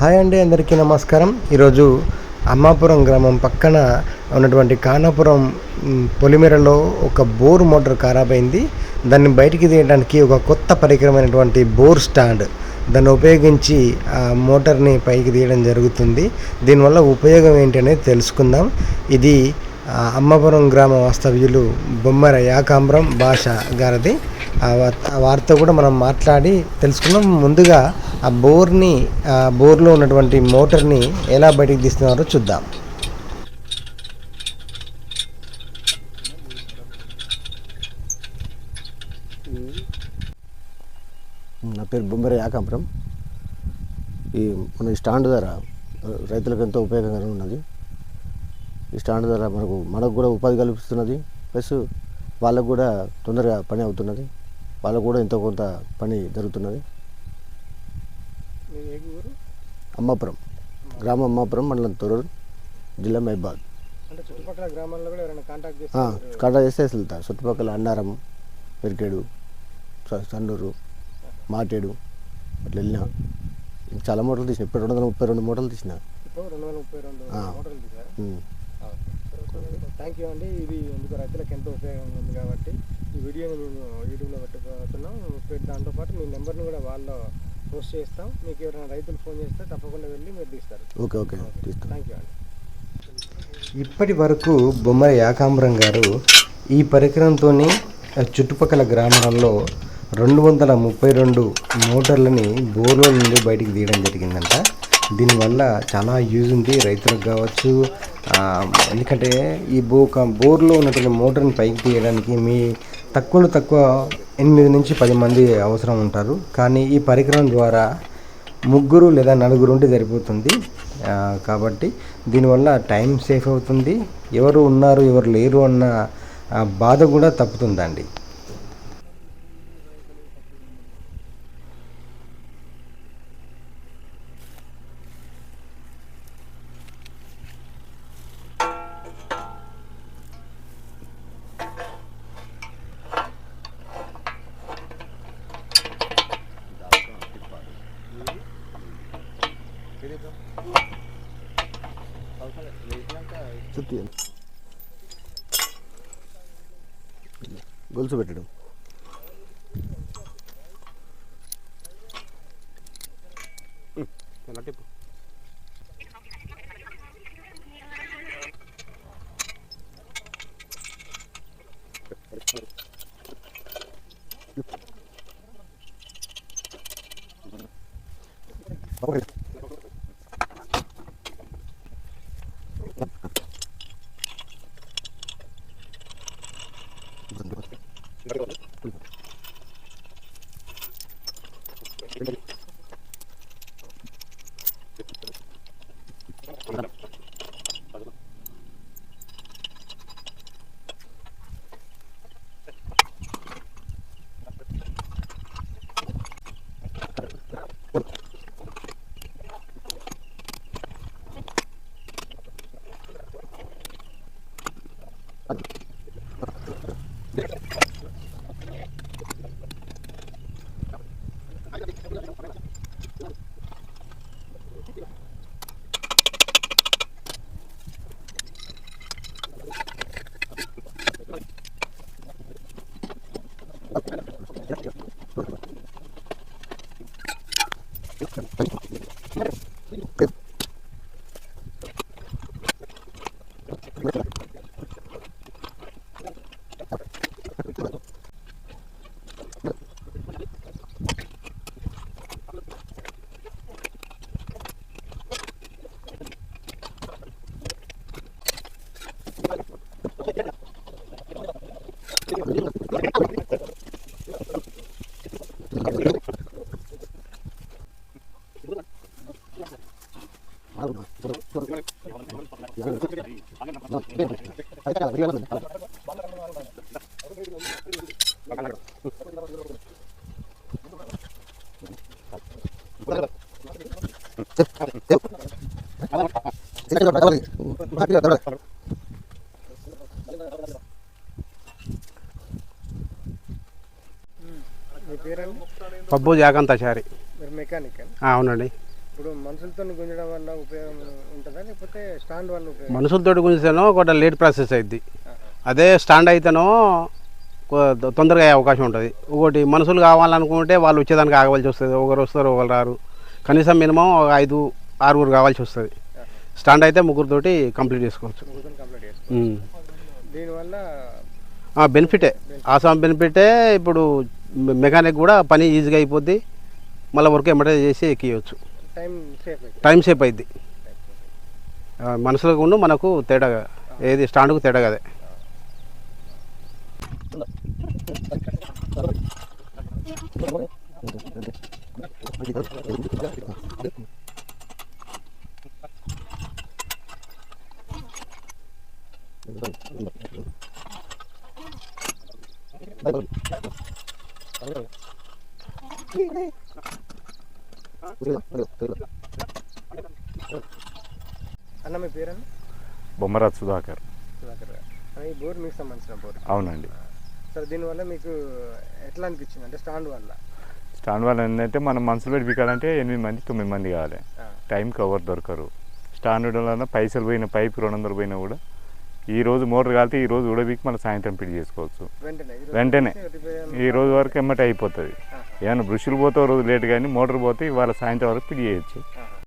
Hi అండి అందరికీ నమస్కారం. ఈరోజు అమ్మాపురం గ్రామం పక్కన ఉన్నటువంటి కానాపురం పొలిమేరలో ఒక బోర్ మోటార్ ఖరాబ్ అయింది దాన్ని బయటికి తీయడానికి ఒక కొత్త పరికరమైనటువంటి బోర్ స్టాండ్. దాన్ని ఉపయోగించి ఆ మోటార్ని పైకి తీయడం జరుగుతుంది. దీనివల్ల ఉపయోగం ఏంటి అనేది తెలుసుకుందాం. ఇది అమ్మాపురం గ్రామ వాస్తవ్యులు బొమ్మర యాకాంబరం భాష గారిది. వారితో కూడా మనం మాట్లాడి తెలుసుకున్నాం. ముందుగా ఆ బోర్ని ఆ బోర్లో ఉన్నటువంటి మోటార్ని ఎలా బయటికి తీస్తున్నారో చూద్దాం. నా పేరు బొమ్మర యాకాంపురం ఈ మన ఈ స్టాండ్ ధర రైతులకు ఎంతో ఉపయోగకరంగా ఉన్నది. ఈ స్టాండ్ ధర మనకు మనకు కూడా ఉపాధి కల్పిస్తున్నది. ప్లస్ వాళ్ళకు కూడా తొందరగా పని అవుతున్నది. వాళ్ళకు కూడా ఎంతో కొంత పని జరుగుతున్నది అమ్మాపురం గ్రామం అమ్మాపురం మండలం తొరూరు జిల్లా మహబాద్ కాంటాక్ట్ చేస్తే వెళ్తారు చుట్టుపక్కల అన్నారం పెరికేడు సన్నూరు మాటేడు అట్లా వెళ్ళినా చాలా మూటలు తీసిన ఇప్పుడు రెండు వందల ముప్పై రెండు మూటలు తీసిన. మోటార్లు. థ్యాంక్ యూ అండి ఇది ఎందుకు రైతులకు ఎంతో ఉపయోగంగా ఉంది కాబట్టి ఈ వీడియోని మేము యూట్యూబ్లో పెట్టుకోతున్నాం పె- దాంతోపాటు మీ నెంబర్ని కూడా వాళ్ళు పోస్ట్ చేస్తాం. మీకు ఎవరైనా రైతులు ఫోన్ చేస్తే తప్పకుండా వెళ్ళి మీరు తీస్తారు. Okay okay. థ్యాంక్ యూ అండి. ఇప్పటి వరకు బొమ్మర యాకాంబరం గారు ఈ పరికరంతో చుట్టుపక్కల గ్రామాలలో రెండు వందల ముప్పై రెండు మోటార్లని బోర్లో నుండి బయటికి తీయడం జరిగిందంట. దీనివల్ల చాలా యూజ్ ఉంది రైతులకు కావచ్చు. ఎందుకంటే ఈ బో క- బోర్లో ఉన్నటువంటి మోటార్ని పైకి తీయడానికి మీ తక్కువలో తక్కువ ఎనిమిది నుంచి పది మంది అవసరం ఉంటారు. కానీ ఈ పరికరం ద్వారా ముగ్గురు లేదా నలుగురు ఉంటే సరిపోతుంది. కాబట్టి దీనివల్ల టైం సేఫ్ అవుతుంది. ఎవరు ఉన్నారు ఎవరు లేరు అన్న బాధ కూడా తప్పుతుందండి. చుట్టూ గొలుసు పెట్టడం మీ పేరండి పబ్బు జాగంతాచారి. మెకానిక్ అవునండి. ఇప్పుడు మనుషులతో గుంజడం వల్ల ఉపయోగం ఉంటుందా? లేకపోతే స్టాండ్ వల్ల ఉపయోగం మనుషులతోటి గుంజితేనో కొంత లేట్ ప్రాసెస్ అయింది అదే స్టాండ్ అయితేనో తొందరగా అయ్యే అవకాశం ఉంటుంది. ఒకటి మనుషులు కావాలనుకుంటే వాళ్ళు వచ్చేదానికి ఆగవలసి వస్తుంది. ఒకరు వస్తారు ఒకరు రారు. కనీసం మినిమం ఒక ఐదు ఆరుగురు కావాల్సి వస్తుంది. స్టాండ్ అయితే ముగ్గురితోటి కంప్లీట్ చేసుకోవచ్చు. దీనివల్ల ఆ, బెనిఫిటే. ఆసాం బెనిఫిటే. ఇప్పుడు మెకానిక్ కూడా పని ఈజీగా అయిపోద్ది. మళ్ళీ వర్క్ ఎమ్మటే చేసి ఎక్కియచ్చు. టైం సేఫ్ అయింది మనుషులకు ఉన్న మనకు తేడా ఏది స్టాండ్కు తేడా కదే. అన్న మీ పేరన్న? బొమ్మరాజ్ సుధాకర్. సుధాకర్ ఈ బోర్ మీకు సంబంధించిన బోర్. అవునండి. సరే దీనివల్ల మీకు ఎట్లా అనిపించింది? అంటే స్టాండ్ వల్ల. స్టాండ్ వల్ల ఏంటంటే మనం మనసులు పెట్టి పీకాలంటే ఎనిమిది మంది తొమ్మిది మంది కావాలి. టైంకి ఎవరు దొరకరు. స్టాండ్ వల్ల పైసలు పోయిన పైపు రెండు వందలు పోయినా కూడా ఈ రోజు మోటార్ కాలితే ఈ రోజు ఉడబీకి మనం సాయంత్రం పిడి చేసుకోవచ్చు. వెంటనే. ఈ రోజు వరకు ఎమ్మటే అయిపోతుంది. ఏమైనా బ్రుషులు పోతే రోజు లేట్ కానీ మోటార్ పోతే ఇవాళ సాయంత్రం వరకు పిడి చేయొచ్చు